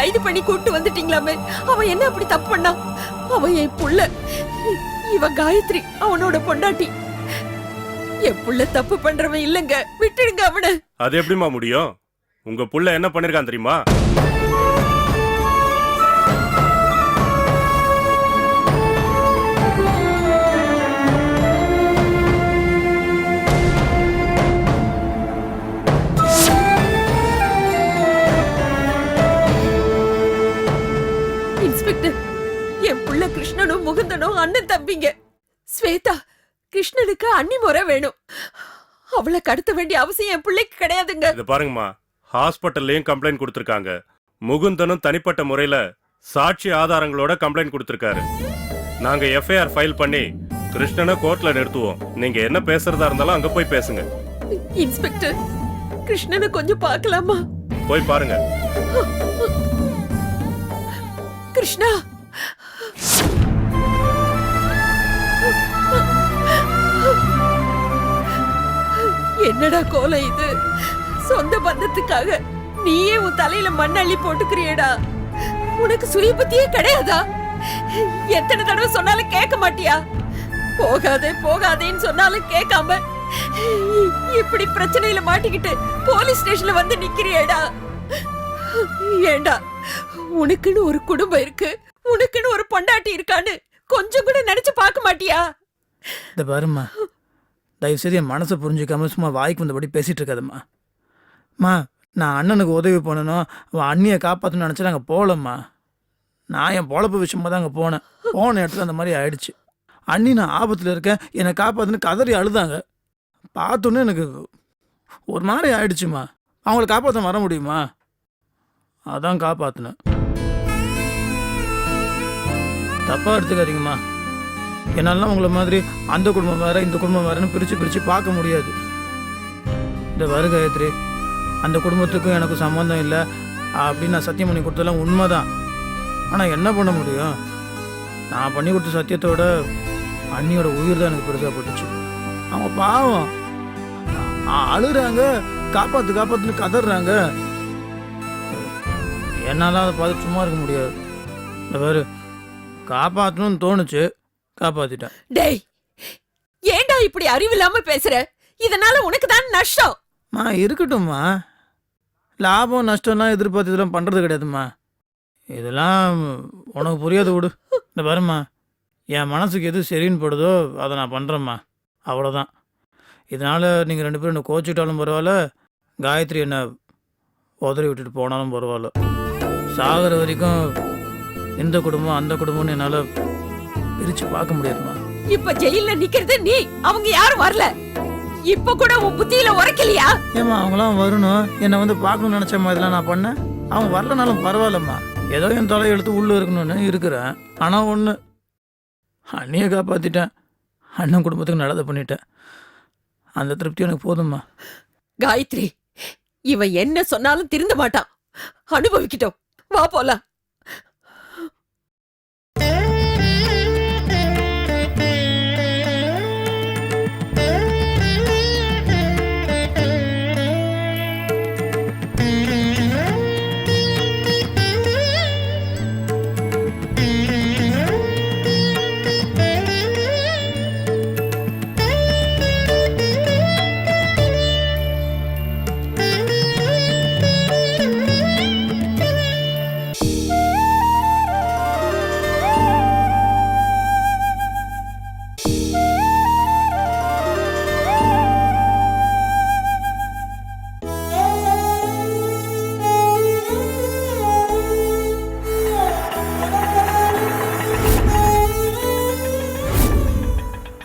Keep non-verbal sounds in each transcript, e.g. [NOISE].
கைது பண்ணி கூட்டு வந்துட்டீங்களாமே? அவன் என்ன அப்படி தப்பு பண்ணா? அவன் என் புள்ள. இவன் காயத்ரி அவனோட பொண்டாட்டி. என் புள்ள தப்பு பண்றவன் இல்லங்க. விட்டுடுங்க அவனை. அது எப்படிம்மா முடியும்? உங்க புள்ள என்ன பண்ணிருக்கான் தெரியுமா? கிருஷ்ணனுக்கு அண்ணி முறை வேணும். அவளை கடத்த வேண்டிய அவசியம் என் பிள்ளைக்கு கிடையாதுங்க. இது பாருங்கம்மா. ஹாஸ்பிட்டல்லையும் கம்ப்ளைண்ட் கொடுத்துருக்காங்க. முகுந்தனும் தனிப்பட்ட முறையில சாட்சி ஆதாரங்களோட கம்ப்ளைண்ட் கொடுத்துருக்காரு. நாங்க எஃப்ஐஆர் ஃபைல் பண்ணி கிருஷ்ணனை கோர்ட்ல நிறுத்துவோம். நீங்க என்ன பேசுறதா இருந்தாலும் அங்க போய் பேசுங்க. இன்ஸ்பெக்டர் கிருஷ்ணனை கொஞ்சம் பார்க்கலாமா? போய் பாருங்க. கிருஷ்ணா! என்னடா கோலம் இது? சொந்த பந்தத்துக்காக நீயே உன் தலையில மண் அள்ளி உனக்கு சுய புத்தியே கிடையாதா? எத்தனை தடவை சொன்னாலும் கேட்க மாட்டியா? போகாதே போகாதேன்னு சொன்னாலும் கேட்காம இப்படி பிரச்சனையில மாட்டிக்கிட்டு போலீஸ் ஸ்டேஷன்ல வந்து நிக்கிறியேடா. ஏண்டா உனக்குன்னு ஒரு குடும்பம் இருக்கு உனக்குன்னு ஒரு பொண்டாட்டி இருக்கான்னு கொஞ்சம் கூட நினைச்சு பார்க்க மாட்டியா? இந்த பாரும்மா தயவுசெய்து என் மனசை புரிஞ்சுக்காம சும்மா வாய்க்கு வந்தபடி பேசிகிட்டு இருக்காதம்மா மா நான் அண்ணனுக்கு உதவி பண்ணணும். அவன் அண்ணியை காப்பாற்றணும்னு நினச்சி நாங்கள் போகலம்மா. நான் என் பொழப்பு விஷயமா தான் அங்கே போனேன். போன இடத்துல அந்த மாதிரி ஆயிடுச்சு. அண்ணி நான் ஆபத்தில் இருக்கேன். என்னை காப்பாற்றுன்னு கதறி அழுதாங்க. பார்த்தோன்னே எனக்கு ஒரு மாதிரி ஆயிடுச்சுமா. அவங்கள காப்பாற்ற வர முடியுமா? அதான் காப்பாற்றினேன் தப்பாக எடுத்துக்காதீங்கம்மா. என்னாலலாம் உங்களை மாதிரி அந்த குடும்பம் வேற இந்த குடும்பம் வேறன்னு பிரித்து பிரித்து பார்க்க முடியாது. இந்த வரு காயத்ரி அந்த குடும்பத்துக்கும் எனக்கு சம்மந்தம் இல்லை அப்படின்னு நான் சத்தியம் பண்ணி கொடுத்ததெல்லாம் உண்மைதான். ஆனால் என்ன பண்ண முடியும்? நான் பண்ணி கொடுத்த சத்தியத்தோட அண்ணியோட உயிர் தான் எனக்கு பெருசாக பட்டுச்சு அவங்க பாவம். அழுகிறாங்க அழுகுறாங்க காப்பாற்றுன்னு கதறாங்க. என்னால் அதை பார்த்து சும்மா இருக்க முடியாது. இந்த பாரு காப்பாற்றணும்னு தோணுச்சு. காப்பாத்திட்டேன். டேய் ஏன்டா இப்படி அறிவில்லாம பேசுற? இதனால உனக்கு தான் நஷ்டம். மா இருக்கட்டும்மா. லாபம் நஷ்டம்லாம் எதிர்பார்த்து இதெல்லாம் பண்ணுறது கிடையாதும்மா. இதெல்லாம் உனக்கு புரியாது விடு. இந்த பாரும்மா என் மனசுக்கு எது சரின்னு படுதோ அதை நான் பண்ணுறேம்மா அவ்வளோதான் இதனால் நீங்கள் ரெண்டு பேரும் என்ன கோச்சிக்கிட்டாலும் பரவாயில்ல காயத்ரி என்னை உதறி விட்டுட்டு போனாலும் பரவாயில்ல. சாகிற வரைக்கும் இந்த குடும்பம் அந்த குடும்பம்னு என்னால் பிரித்து பார்க்க முடியாதும்மா இப்ப ஜெயில்ல நிக்கிறது நீ. அவங்க யாரும் வரல. இப்ப கூட உன் புத்தியில உரைக்கலையா? ஏம்மா அவங்களாம் வரணும். என்னை வந்து பார்க்கணும்னு நினச்சம்மா இதெல்லாம் நான் பண்ணேன். அவங்க வரலனாலும் பரவாயில்லம்மா. ஏதோ என் தலை எடுத்து உள்ளே இருக்கணும்னு இருக்கிறேன். ஆனால் ஒன்று அண்ணியை காப்பாற்றிட்டேன் அண்ணன் குடும்பத்துக்கு நல்லதை பண்ணிட்டேன். அந்த திருப்தி எனக்கு போதும்மா. காயத்ரி இவன் என்ன சொன்னாலும் திருந்த மாட்டான். அனுபவிக்கிட்டோம். வா போலாம்.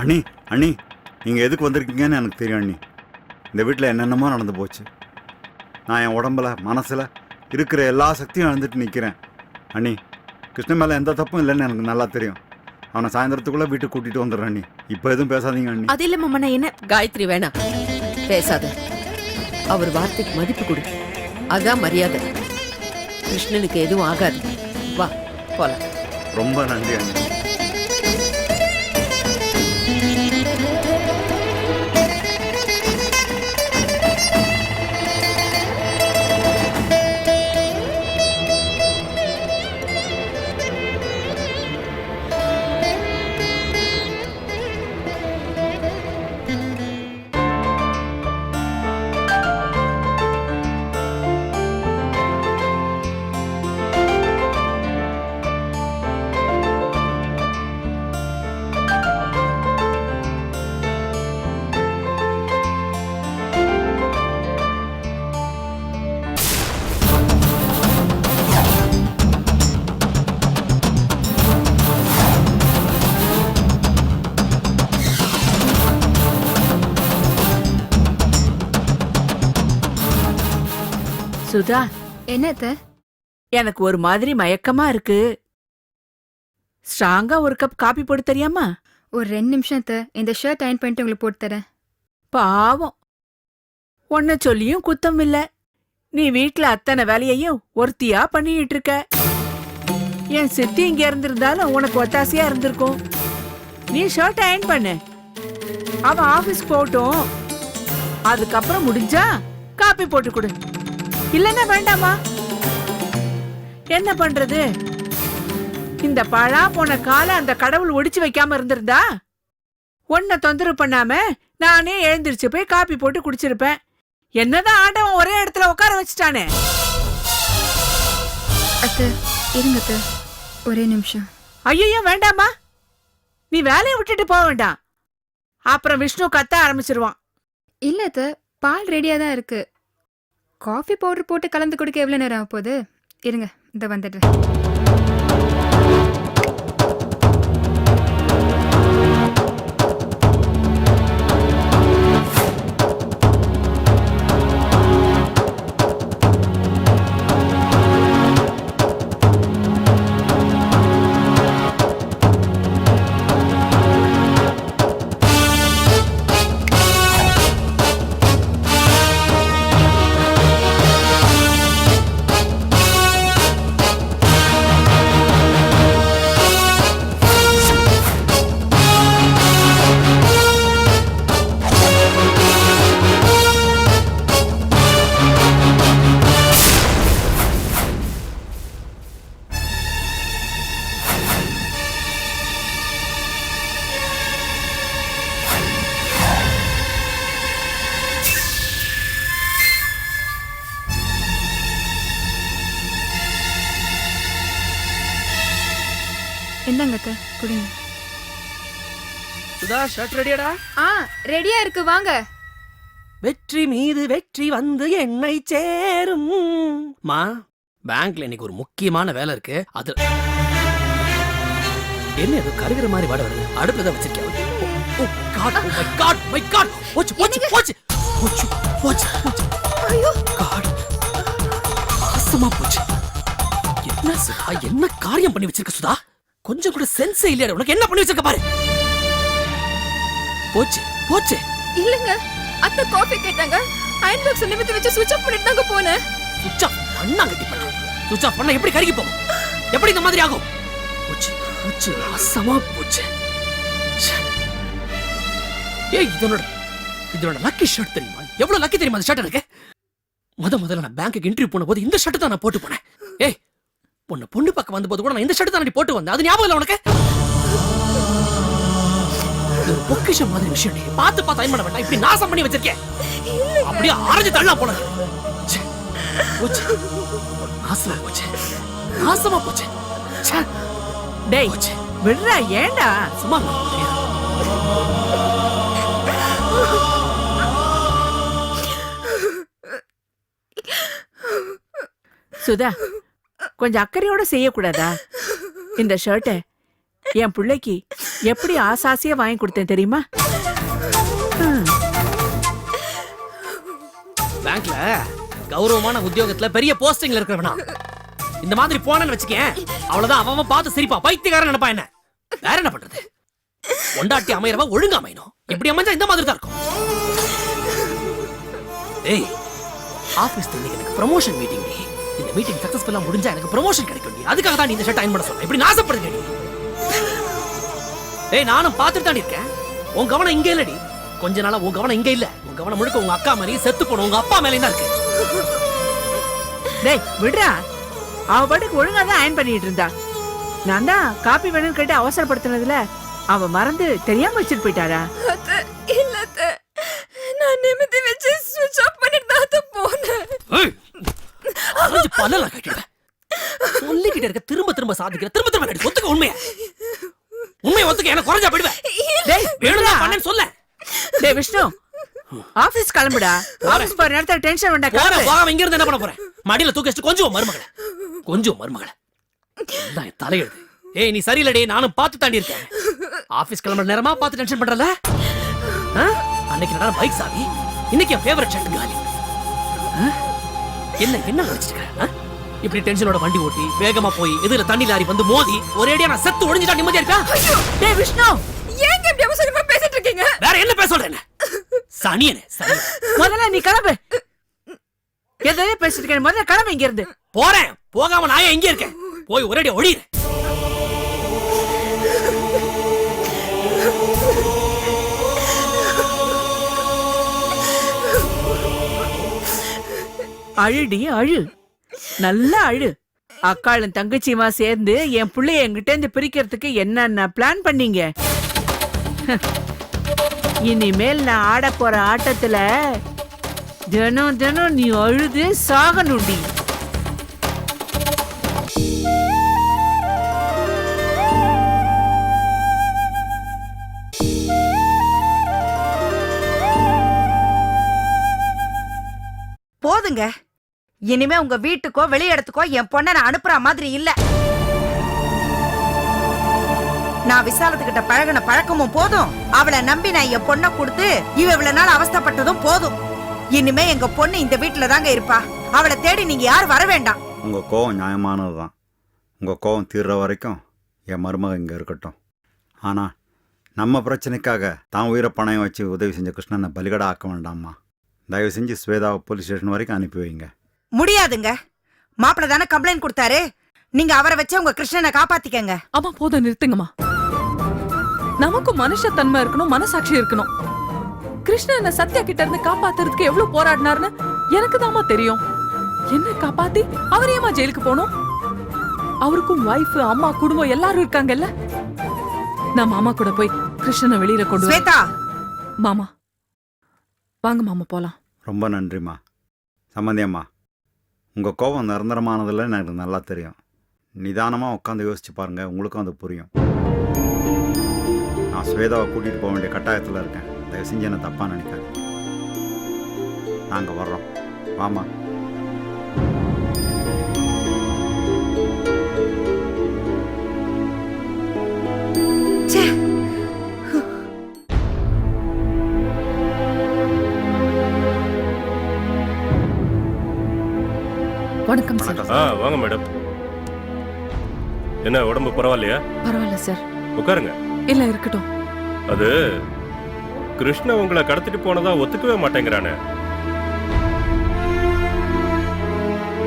அண்ணி அண்ணி நீங்கள் எதுக்கு வந்திருக்கீங்கன்னு எனக்கு தெரியும் அண்ணி. இந்த வீட்டில் என்னென்னமோ நடந்து போச்சு. நான் என் உடம்புல மனசில் இருக்கிற எல்லா சக்தியும் இழந்துட்டு நிற்கிறேன் அண்ணி கிருஷ்ணன் மேலே எந்த தப்பும் இல்லைன்னு எனக்கு நல்லா தெரியும். அவனை சாயந்தரத்துக்குள்ளே வீட்டுக்கு கூட்டிகிட்டு வந்துடுறேன் அண்ணி. இப்போ எதுவும் பேசாதீங்க அண்ணி. அது இல்ல மாமா நான் என்ன காயத்ரி வேணாம். பேசாத. அவர் வார்த்தைக்கு மதிப்பு கொடு. அதான் மரியாதை. கிருஷ்ணனுக்கு எதுவும் ஆகாது. வா போலாம். ரொம்ப நன்றி அண்ணி. சுதா என்னத்த எனக்கு ஒரு மாதிரி மயக்கமா இருக்கு. ஸ்ட்ராங்கா ஒரு கப் காபி போட்டு தெரியாமா? ஒரு ரெண்டு நிமிஷம் அத்தை. இந்த ஷர்ட் அயன் பண்ணிட்டு உங்களுக்கு போட்டு தரேன். பாவம். உன்னை சொல்லியும் குத்தம் இல்ல. நீ வீட்ல அத்தனை வேலையையும் ஒருத்தியா பண்ணிட்டு இருக்க. என் சித்தி இங்க இருந்திருந்தாலும் உனக்கு ஒத்தாசையா இருந்திருக்கும். நீ ஷர்ட் அயன் பண்ணு. அவன் ஆபீஸ் போகட்டும். அதுக்கப்புறம் முடிஞ்சா காப்பி போட்டு கொடு. இல்லன்னா வேண்டாமா என்ன பண்றது? இந்த பழா போன காலை அந்த கடவுள் ஒடிச்சு வைக்காம இருந்திருந்தா? உன்னை தொந்தரவு பண்ணாம நானே எழுந்திருச்சு போய் காப்பி போட்டு குடிச்சிருப்பேன். என்னதான் ஆண்டவன் ஒரே இடத்துல உட்கார வச்சுட்டானே. அத்தை இருங்க அத்தை. ஒரே நிமிஷம். ஐயோ வேண்டாமா நீ வேலையை விட்டுட்டு போக வேண்டாம். அப்புறம் விஷ்ணு கத்த ஆரம்பிச்சிருவான். இல்ல அத்தை, பால் ரெடியா தான் இருக்கு. காஃபி பவுடர் போட்டு கலந்து கொடுக்க எவ்வளோ நேரம் ஆக போகுது? இருங்க இந்த வந்துடுறேன். இந்தாங்க அத்தை, குடிங்க. சுதா ஷர்ட் ரெடியாடா ஆ ரெடியா இருக்கு வாங்க. வெற்றி மீது வெற்றி வந்து என்னை சேரும். மா பேங்க்ல இன்னைக்கு ஒரு முக்கியமான வேலை இருக்கு. அது என்ன ஏதோ கருகிற மாதிரி வாட வருது? அடுப்புல தான் வச்சிருக்கேன் ஓ god my god my god போச்சு போச்சு போச்சு போச்சு போச்சு போச்சு. ஐயோ. காட் நாசமா போச்சு. என்ன சுதா என்ன காரியம் பண்ணி வச்சிருக்க சுதா? கொஞ்சம் கூட சென்ஸே இல்லையா உனக்கு என்ன பண்ணி வச்சிருக்க பாரு. போச்சு போச்சு. இல்லங்க. அத்தை காஃபி கேட்டாங்க. அயன் பாக்ஸ் நிமித்தி வச்சு சுவிட்ச் ஆஃப் பண்ணிட்டு தாங்க போனேன். சுவிட்ச் ஆஃப் பண்ணா கட்டி பண்ண. சுவிட்ச் ஆஃப் பண்ணா எப்படி கருகி போகும்? எப்படி இந்த மாதிரி ஆகும்? போச்சு போச்சு. நாசமா போச்சு. ச்சே. ஏய் இதனோட இதனோட லக்கி ஷர்ட் தெரியுமா? எவ்வளவு லக்கி தெரியுமா அந்த ஷர்ட் எனக்கு? முத முதல்ல நான் பேங்க்குக்கு இன்டர்வியூ போன போது இந்த ஷர்ட் தான் நான் போட்டு போனேன். ஏய் பொண்ணு பொண்ணு பக்கம் வந்த போது கூட நான் இந்த ஷர்ட் தான் போட்டு வந்தேன். அது ஞாபகம் இல்லை உனக்கு? பொக்கிஷம் மாதிரி விஷயம் நீ பார்த்து பார்த்து அயன் பண்ண வேண்டாம். இப்படி நாசம் பண்ணி வச்சிருக்கேன். அப்படியே ஆரஞ்சு தள்ளலாம் போல ச்சே. போச்சு. நாசமா போச்சு. நாசமா போச்சு. ச்சே. டேய் போச்சு. விடுறா ஏண்டா சும்மா. சுதா கொஞ்சம் அக்கறையோட செய்யக்கூடாதா? இந்த ஷர்ட்டை என் பிள்ளைக்கு எப்படி ஆசாசியா வாங்கி கொடுத்தேன் தெரியுமா? பேங்க்ல கௌரவமான உத்தியோகத்துல பெரிய போஸ்டிங்ல இருக்கிறவனா. இந்த மாதிரி போனேன்னு வச்சுக்கேன் அவ்வளவுதான் அவன் பார்த்து சிரிப்பா. பைத்தியக்காரன் நினைப்பா என்ன? வேற என்ன பண்றது? கொண்டாட்டி அமையறவா ஒழுங்கா அமையணும். எப்படி அமைஞ்சா இந்த மாதிரி தான் இருக்கும். ஏய் ஆபீஸ்ல இன்னைக்கு எனக்கு ப்ரமோஷன் மீட்டிங் மீட்டிங் சக்சஸ்ஃபுல்லா முடிஞ்சா எனக்கு ப்ரமோஷன் கிடைக்கும் டி அதுக்காக தான் நீ இந்த ஷர்ட் அயன் பண்ண சொன்ன. இப்படி நாசப்படுங்க டி ஏய் நானும் பார்த்துட்டு தான் இருக்கேன். உன் கவனம் இங்க இல்லடி கொஞ்ச நாளா உன் கவனம் இங்க இல்ல. உன் கவனம் முழுக்க உங்க அக்கா மாதிரி செத்து போன உங்க அப்பா மேலே தான் இருக்கு. டேய் விடுறா. அவ பாட்டுக்கு ஒழுங்கா தான் அயன் பண்ணிட்டு இருந்தா. நான் தான் காப்பி வேணும்னு கேட்டு அவசரப்படுத்தினதுல அவ மறந்து தெரியாம வச்சுட்டு போயிட்டாரா அத்தை இல்ல அத்தை. நான் நிமித்தி வச்சு சுவிட்ச் ஆஃப் பண்ணிட்டு தான் போனேன். அரைஞ்சு பல்லல கட்டிடுவேன். சொல்லிக்கிட்டே இருக்க திரும்ப திரும்ப சாதிக்கிற திரும்ப திரும்ப நடி ஒத்துக்க உண்மைய. உண்மையை ஒத்துக்க எனக்கு குறைஞ்சா போயிடுவேன். டேய் வேணும்னா. பண்ணேன்னு சொல்ல. டேய் விஷ்ணு ஆபீஸ் கிளம்புடா. ஆபீஸ் போற நேரத்துல டென்ஷன் வேண்டாம் போற. போகாம இங்க இருந்து என்ன பண்ண போறேன்? மடியில தூக்கி வச்சுட்டு கொஞ்சம் மருமகளை. கொஞ்சம் மருமகளை. என் தலையெழுது ஏய் நீ சரியில்லடி நானும் பார்த்து தாண்டி இருக்கேன். ஆபீஸ் கிளம்புற நேரமா பார்த்து டென்ஷன் பண்றல அன்னைக்கு நான் பைக் சாவி? இன்னைக்கு என் ஃபேவரட் ஷர்ட் காலி? என்ன என்ன நினைச்சிருக்க இப்படி டென்ஷனோட வண்டி ஓட்டி வேகமா போய் எதிர தண்ணி லாரி வந்து மோதி ஒரேடியா நான் செத்து ஒளிஞ்சிட்டா நிம்மதியா இருக்கா? டேய் விஷ்ணு! ஏங்க இப்படி அவசரமா பேசிட்டு இருக்கீங்க? வேற என்ன பேச சொல்றேன் சனியனே முதல்ல நீ கிளம்பு. எதையும் பேசிட்டு இருக்க முதல்ல கிளம்பு இங்க இருந்து போறேன். போகாம நான் எங்க இருக்கேன்? போய் ஒரேடியா ஒளியிறேன். அழுடி அழு. நல்லா அழு. அக்காளும் தங்கச்சியுமா சேர்ந்து என் பிள்ளைய என்கிட்ட இருந்து பிரிக்கிறதுக்கு என்னென்ன பிளான் பண்ணீங்க? [LAUGHS] இனிமேல் நான் ஆட போற ஆட்டத்துல தினம் தினம் நீ அழுது சாகணுண்டி போதுங்க. இனிமே உங்க வீட்டுக்கோ வெளி இடத்துக்கோ என் பொண்ணை நான் அனுப்புற மாதிரி இல்ல. நான் விசாலத்துக்கிட்ட பழகுன பழக்கமும் போதும். அவளை நம்பி நான் என் பொண்ணை கொடுத்து இவ இவ்வளவு நாள் அவஸ்தைப்பட்டதும் போதும். இனிமே எங்க பொண்ணு இந்த வீட்டுல தாங்க இருப்பா. அவளை தேடி நீங்க யாரும் வர வேண்டாம். உங்கள் கோவம் நியாயமானதுதான். உங்க உங்கள் கோவம் தீர்ற வரைக்கும் என் மருமக இங்கே இருக்கட்டும். ஆனால் நம்ம பிரச்சனைக்காக தான் உயிரை பணம் வச்சு உதவி செஞ்ச கிருஷ்ணனை பலிகடா ஆக்க வேண்டாம்மா. தயவு செஞ்சு ஸ்வேதாவை போலீஸ் ஸ்டேஷன் வரைக்கும் அனுப்பி வைங்க. முடியாதுங்க. மாப்பிள்ள தானே கம்ப்ளைண்ட் கொடுத்தாரு. நீங்க அவரை வச்சு உங்க கிருஷ்ணனை காப்பாத்திக்கங்க. அம்மா போதும் நிறுத்துங்கம்மா. நமக்கும் மனுஷத்தன்மை இருக்கணும் மனசாட்சி இருக்கணும். கிருஷ்ணனை சத்யா கிட்ட இருந்து காப்பாத்துறதுக்கு எவ்வளவு போராடினார்னு எனக்கு தாமா தெரியும். என்ன காப்பாத்தி அவர் ஏமா ஜெயிலுக்கு போனோம் அவருக்கும் வைஃப் அம்மா குடும்பம் எல்லாரும் இருக்காங்கல்ல? நான் மாமா கூட போய் கிருஷ்ணனை வெளியில கொண்டு ஸ்வேதா! மாமா வாங்க மாமா போலாம். ரொம்ப நன்றிம்மா. சம்மந்தியம்மா. உங்கள் கோபம் நிரந்தரமானதில் எனக்கு நல்லா தெரியும். நிதானமாக உட்காந்து யோசிச்சு பாருங்கள் உங்களுக்கும் அது புரியும். நான் ஸ்வேதாவை கூட்டிகிட்டு போக வேண்டிய கட்டாயத்தில் இருக்கேன். தயவு செஞ்சு என்னை தப்பாக நினைக்காது நாங்கள் வர்றோம். வாமா வணக்கம் சார். ஆ வாங்க மேடம். என்ன உடம்பு பரவாயில்லையா? பரவாயில்ல சார். உட்காருங்க. இல்ல இருக்கட்டும். அது கிருஷ்ண உங்களை கடத்திட்டு போனதா ஒத்துக்கவே மாட்டேங்கிறானே.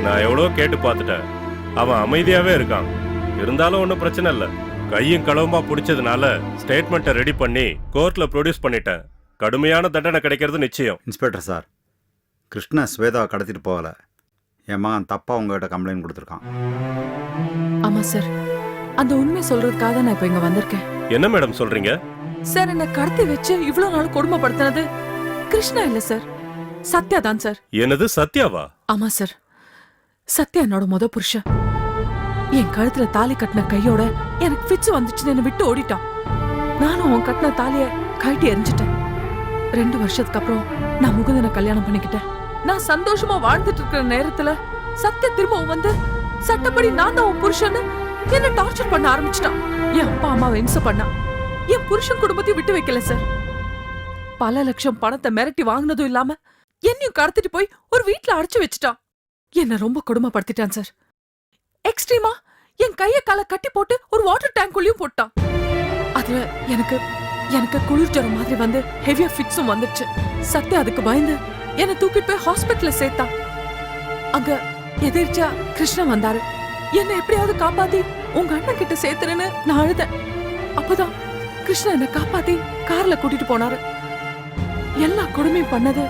நான் எவ்வளோ கேட்டு பார்த்துட்டேன். அவன் அமைதியாவே இருக்கான். இருந்தாலும் ஒன்றும் பிரச்சனை இல்லை. கையும் களவுமா பிடிச்சதுனால ஸ்டேட்மெண்ட்டை ரெடி பண்ணி கோர்ட்ல ப்ரொடியூஸ் பண்ணிட்டேன். கடுமையான தண்டனை கிடைக்கிறது நிச்சயம். இன்ஸ்பெக்டர் சார் கிருஷ்ண ஸ்வேதாவை கடத்திட்டு போகலை. என் மகன் தப்பாக உங்ககிட்ட கம்ப்ளைண்ட் கொடுத்துருக்கான். ஆமா சார் அந்த உண்மை சொல்றதுக்காக நான் இப்ப இங்க வந்திருக்கேன். என்ன மேடம் சொல்றீங்க? சார் என்ன கடத்தி வச்சு இவ்வளவு நாள் கொடுமைப்படுத்தினது கிருஷ்ணா இல்ல சார் சத்யா தான் சார் என்னது சத்யாவா? ஆமா சார் சத்யா என்னோட முத புருஷன். என் கழுத்துல தாலி கட்டின கையோட எனக்கு பிச்சு வந்துச்சுன்னு என்னை விட்டு ஓடிட்டான். நானும் அவன் கட்டின தாலிய கழட்டி எரிஞ்சிட்டேன் ரெண்டு வருஷத்துக்கு அப்புறம் நான் முகுந்தனை கல்யாணம் பண்ணிக்கிட்டேன். நான் சந்தோஷமா வாழ்ந்துட்டு இருக்கிற நேரத்துல சத்யா திரும்பவும் வந்து சட்டப்படி நான் தான் உன் புருஷன்னு என்ன டார்ச்சர் பண்ண ஆரம்பிச்சிட்டான். என் அப்பா அம்மாவை இம்சை பண்ணான் என் புருஷன் குடும்பத்தையும் விட்டு வைக்கல சார் பல லட்சம் பணத்தை மிரட்டி வாங்கினதும் இல்லாம என்னையும் கடத்திட்டு போய் ஒரு வீட்டுல அடைச்சு வச்சுட்டான். என்ன ரொம்ப கொடுமைப்படுத்திட்டான் சார் எக்ஸ்ட்ரீமா என் கைய கால கட்டி போட்டு ஒரு வாட்டர் டேங்க்குள்ளயும் போட்டான். அதுல எனக்கு எனக்கு குளிர் ஜுரம் மாதிரி வந்து ஹெவியா ஃபிட்ஸும் வந்துச்சு சத்யா அதுக்கு பயந்து என்னை தூக்கிட்டு போய் ஹாஸ்பிட்டல்ல சேர்த்தான். அங்க எதிர்ச்சா கிருஷ்ணன் வந்தாரு. என்னை எப்படியாவது காப்பாத்தி உங்க அண்ணன் கிட்ட சேர்த்துறேன்னு நான் அழுதேன். அப்பதான் கிருஷ்ணன் என்னை காப்பாத்தி கார்ல கூட்டிட்டு போனாரு. எல்லா கொடுமையும் பண்ணது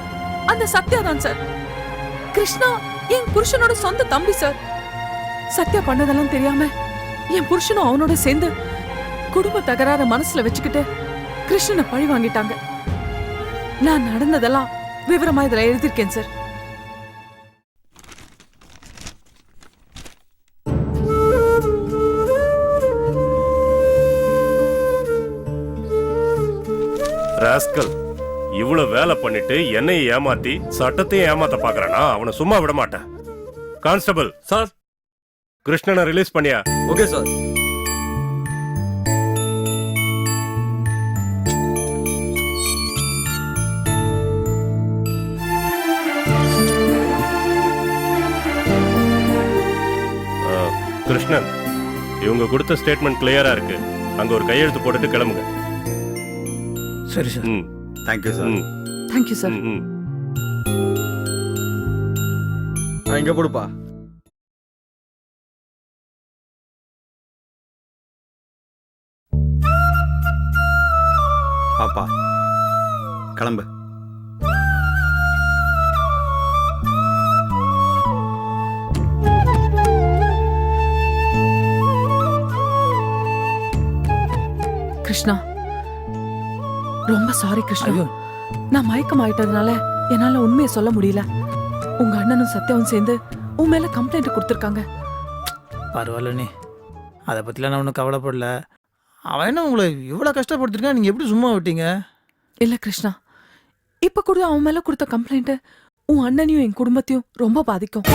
அந்த சத்யா தான் சார். கிருஷ்ணா என் புருஷனோட சொந்த தம்பி சார். சத்யா பண்ணதெல்லாம் தெரியாம என் புருஷனும் அவனோட சேர்ந்து குடும்ப தகராற மனசுல வச்சுக்கிட்டு கிருஷ்ணனை பழி வாங்கிட்டாங்க. நான் நடந்ததெல்லாம் விவரமா இதுல எழுதியிருக்கேன் சார். ராஸ்கல் இவ்வளவு வேலை பண்ணிட்டு என்னையும் ஏமாத்தி சட்டத்தையும் ஏமாத்த பாக்குறானா? அவனை சும்மா விட மாட்டேன். Constable sir. கிருஷ்ணனை ரிலீஸ் பண்ணியா? Okay sir. கிருஷ்ணன் இவங்க கொடுத்த ஸ்டேட்மெண்ட் கிளியரா இருக்கு. அங்க ஒரு கையெழுத்து போட்டுட்டு கிளம்புங்க. சரி சார். ம். தேங்க்யூ சார் ம். தேங்க்யூ சார் ம், ம். இங்க கொடுப்பா பாப்பா கிளம்பு. கிருஷ்ணா. ரொம்ப சாரி கிருஷ்ணா. நான் மயக்கம் ஆயிட்டதுனால என்னால உண்மையை சொல்ல முடியல. உங்க அண்ணனும் சத்யாவும் சேர்ந்து உன் மேல கம்ப்ளைண்ட் கொடுத்துருக்காங்க. பரவாயில்லண்ணே அதை பற்றிலாம் நான் ஒன்றும் கவலைப்படல. அவன் என்ன உங்களை இவ்வளோ கஷ்டப்படுத்திருக்கான்? நீங்கள் எப்படி சும்மா விட்டீங்க? இல்ல கிருஷ்ணா. இப்ப கூட அவன் மேல கொடுத்த கம்ப்ளைண்ட் உன் அண்ணனையும் என் குடும்பத்தையும் ரொம்ப பாதிக்கும்.